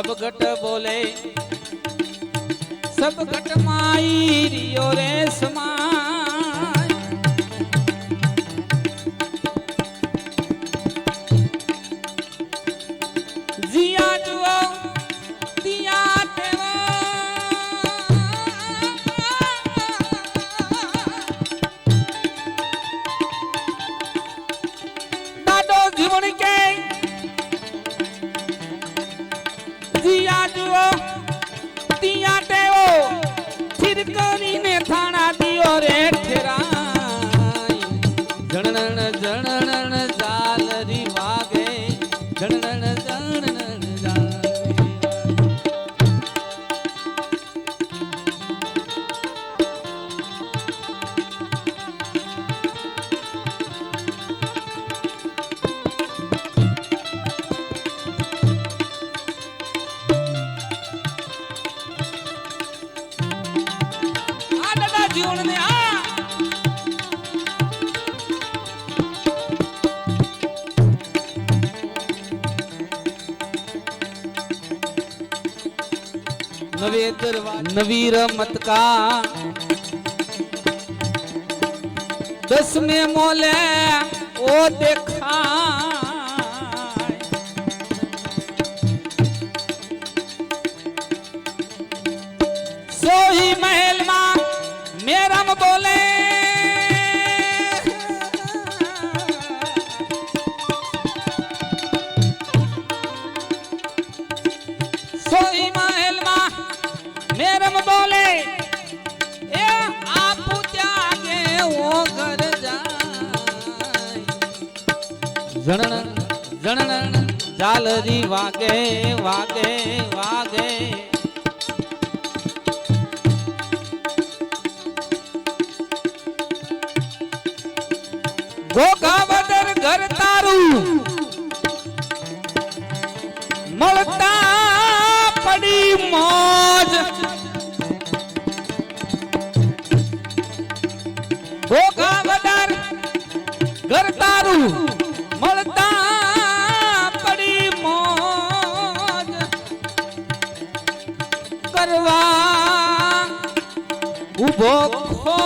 સબગટ બોલે સબગટ માઈ રિયો રે સમાય દરવા મતકા કા દસમે મોલે ઓ દેખાય જાલરી વાગે વાગે વાગે. વગર ઘર તારું મળતા પડી મોજ. વગર ઘર તારું ઊભો ખોજ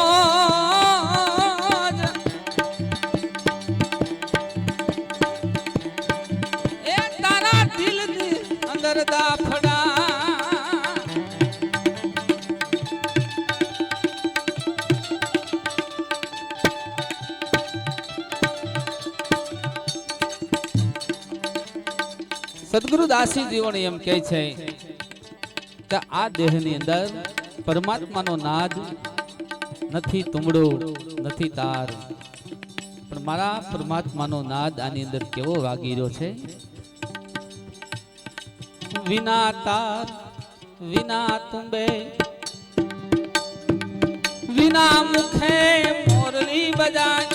એ તારા દિલની અંદર દાફડા. સદગુરુ દાસી જીવન એમ કહે છે કે આ દેહની અંદર પરમાત્માનો નાદ નથી તુમડો, નથી તાર. પણ મારા પરમાત્માનો નાદ આની અંદર કેવો વાગી રહ્યો છે? વિના તાર, વિના તુંબે, વિના મુખે મોરલી બજાય.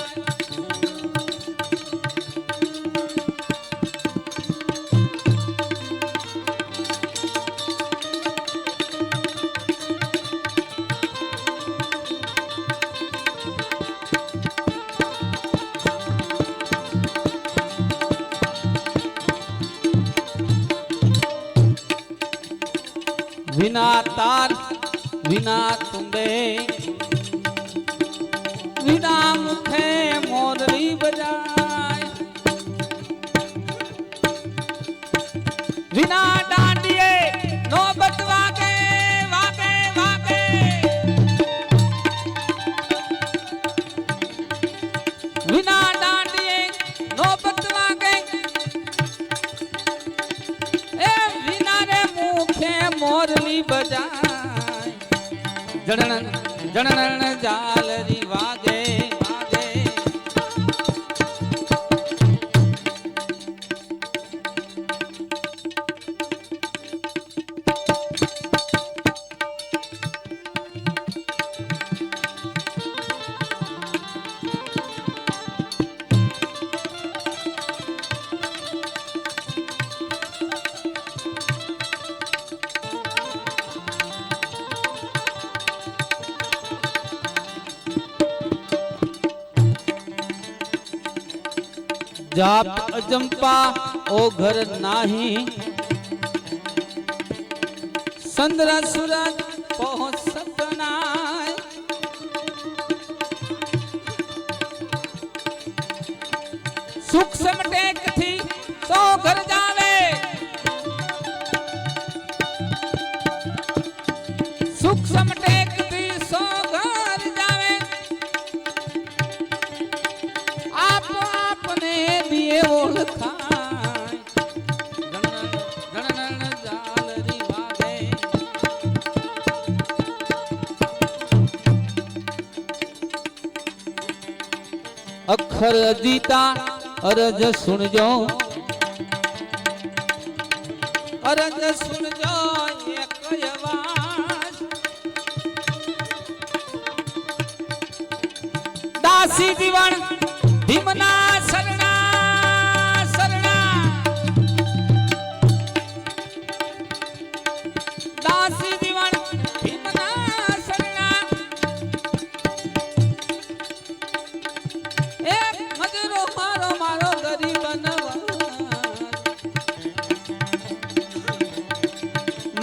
તાર વિના તુંબે મોરલી બજાય. જણણ જણણ જાલરી વાગે. जाप अजंपा ओ घर नाही। संद्रा सूरज पहुँच सतनाय सुख समटे कथी सो घर અક્ષર અજીતા અરજ સુણજો અરજ સુણજો એક અવાજ દાસી દીવાણ ભીમના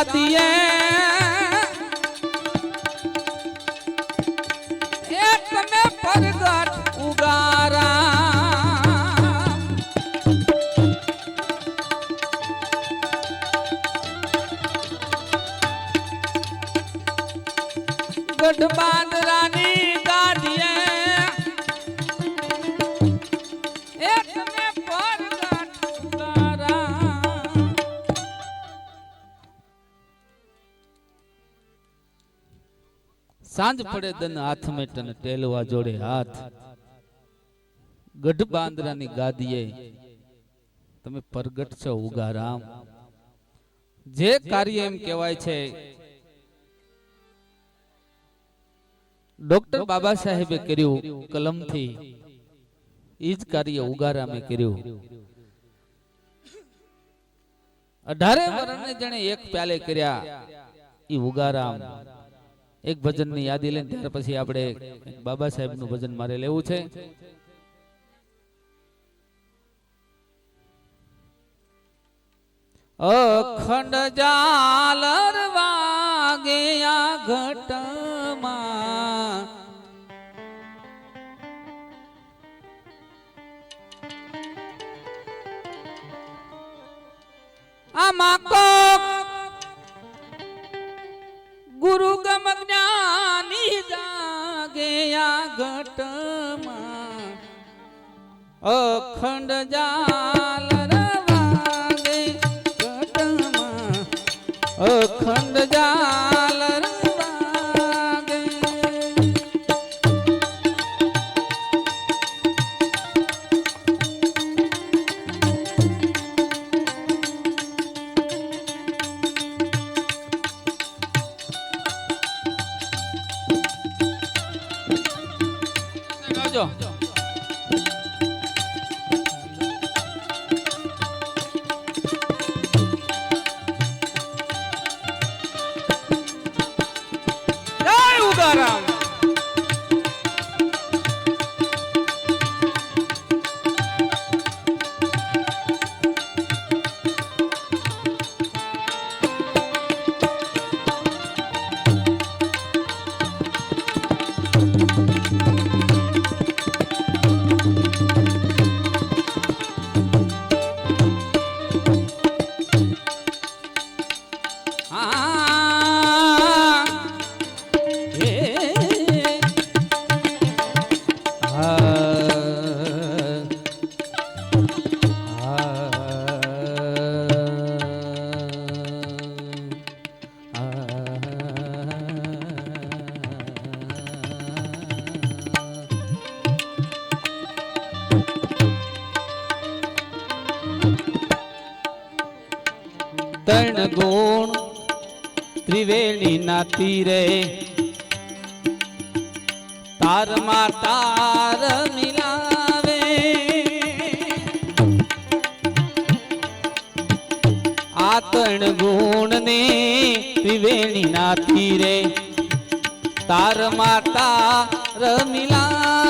ગાદીએ સાંજ પડે દન હાથ મેટન ટેલવા જોડે હાથ. ગઢ બાંદરાની ગાદીએ તમે પ્રગટ છો ઉગારામ. જે કાર્ય એમ કહેવાય છે, ડોક્ટર બાબા સાહેબે કર્યું કલમથી. ઈ જ કાર્ય ઉગારામે કર્યું. અઢારે વર્ણને જેણે એક પ્યાલે કર્યા, ઈ ઉગારામ. એક ભજનની યાદી લઈને ત્યાર પછી આપણે બાબા સાહેબનું ભજન મારે લેવું છે. અખંડ જાલર વાગે આ ઘટમાં. આમાં અખંડ જાલર ત્રિવેણી રે. તાર તારમાં તાર મિલાવે. આતણ ગુણ ને ત્રિવેણી ના તીરે તારમાં તાર મિલાવે. ગગન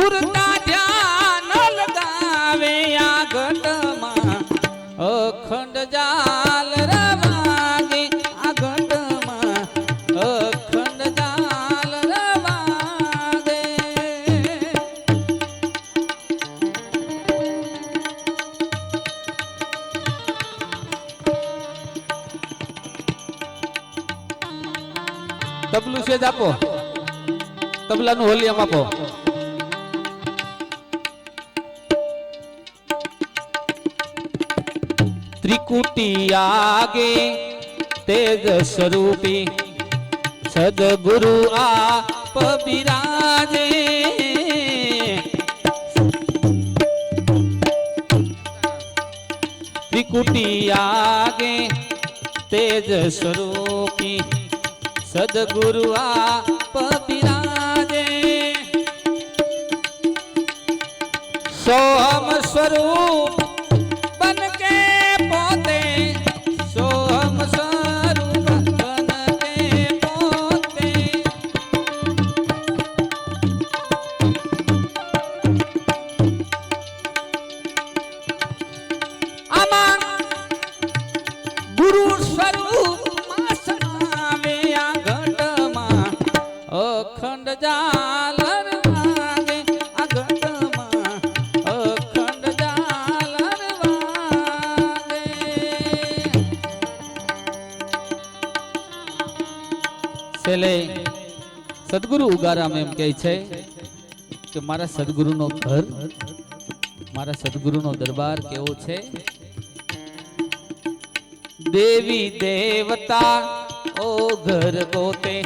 સુરતા ધ્યાન લગાવે આ ઘટમાં. અખંડ જાલ રવાગે આ ઘટમાં. અખંડ જાલ રવાગે તબલું છે જ આપો. તબલાનું વોલ્યુમ આપો. त्यागी तेज स्वरूपी, सदगुरु आप विराजे। त्रिकुटी आगे, तेज स्वरूपी, सदगुरु आप विराजे। सोहम स्वरूप છેલ્લે સદગુરુ ઉગારામ એમ કહે છે કે મારા સદગુરુનો ઘર, મારા સદગુરુનો દરબાર કેવો છે? દેવી દેવતા ઓ ઘર ગોતે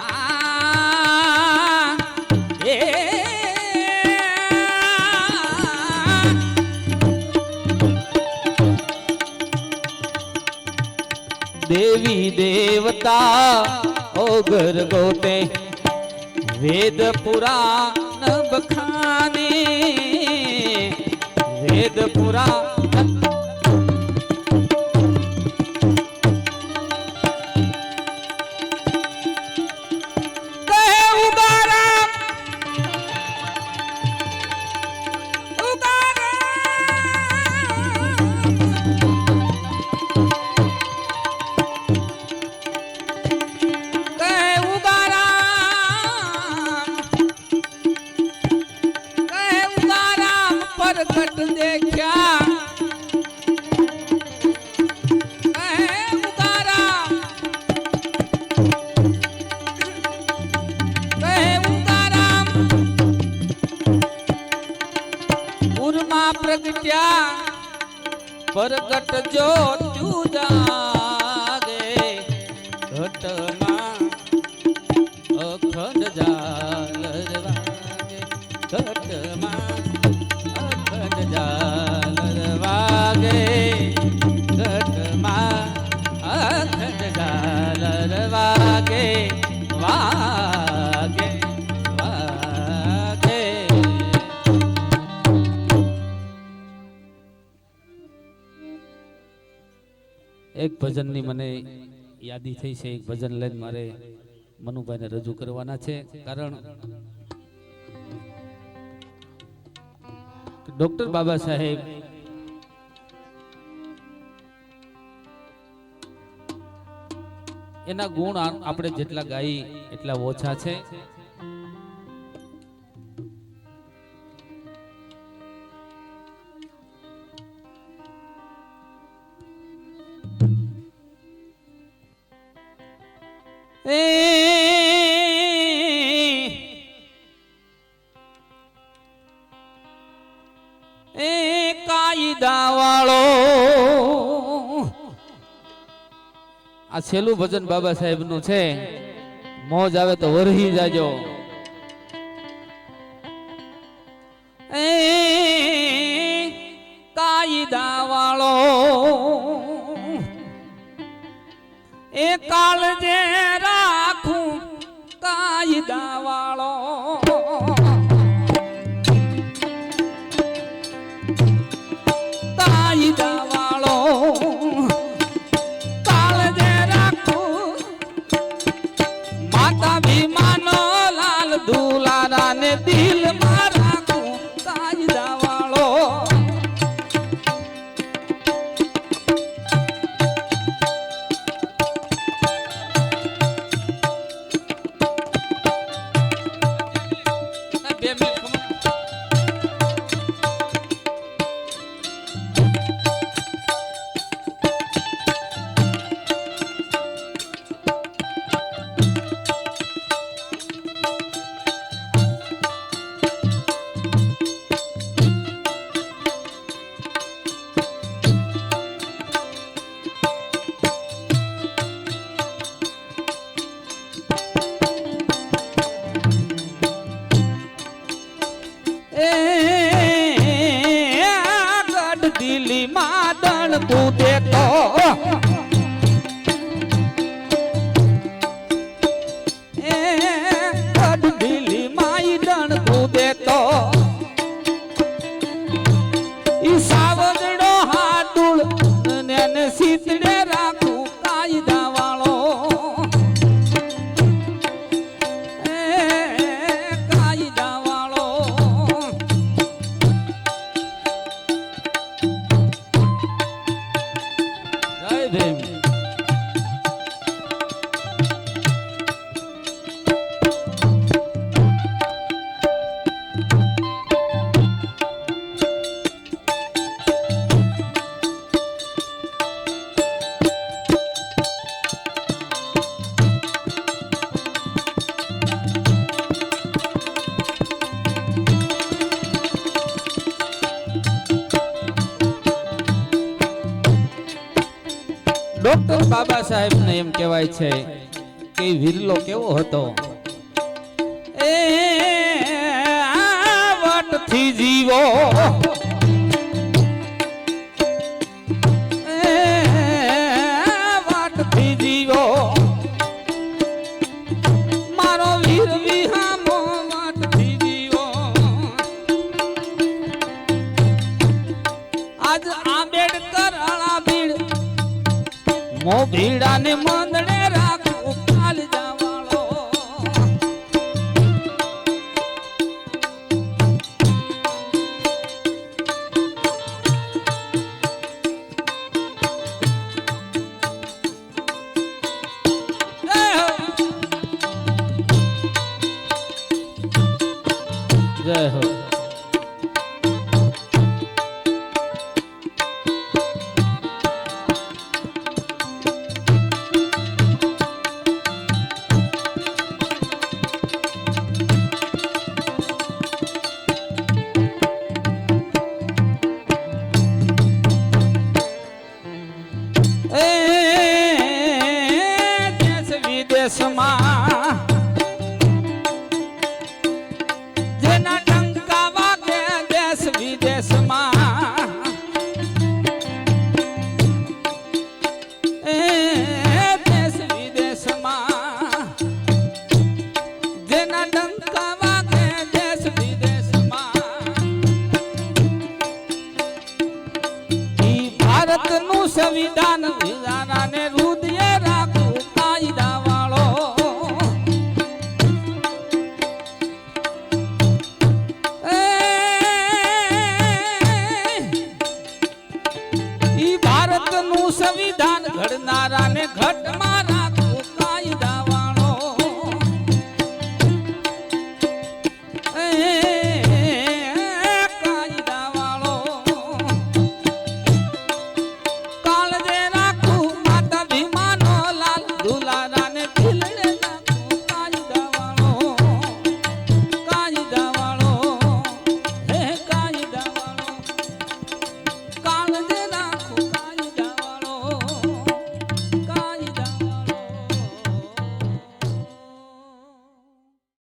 આ, એ, દેવી દેવતા ઓ ઘર ગોતે વેદ પુરાણ બખાને ભજનની મને યાદી થઈ છે. એક ભજન લઈને મારે મનુભાઈને રજૂ કરવાના છે. કારણ ડોક્ટર બાબા સાહેબ એના ગુણ આપણે જેટલા ગાઈ એટલા ઓછા છે. એ કાયદા વાળો આ છેલ્લું ભજન બાબા સાહેબનું છે. મોજ આવે તો વરહી જાજો. કાયદા વાળો કાયદા હાડુળ ને ને સીતડે ડોક્ટર બાબા સાહેબ ને એમ કહેવાય છે કે વિરલો કેવો હતો? એ વટથી જીવો. દેશ વિદેશમાં ભારતનું સંવિધાન ઘડનારા ને ઘટ મારા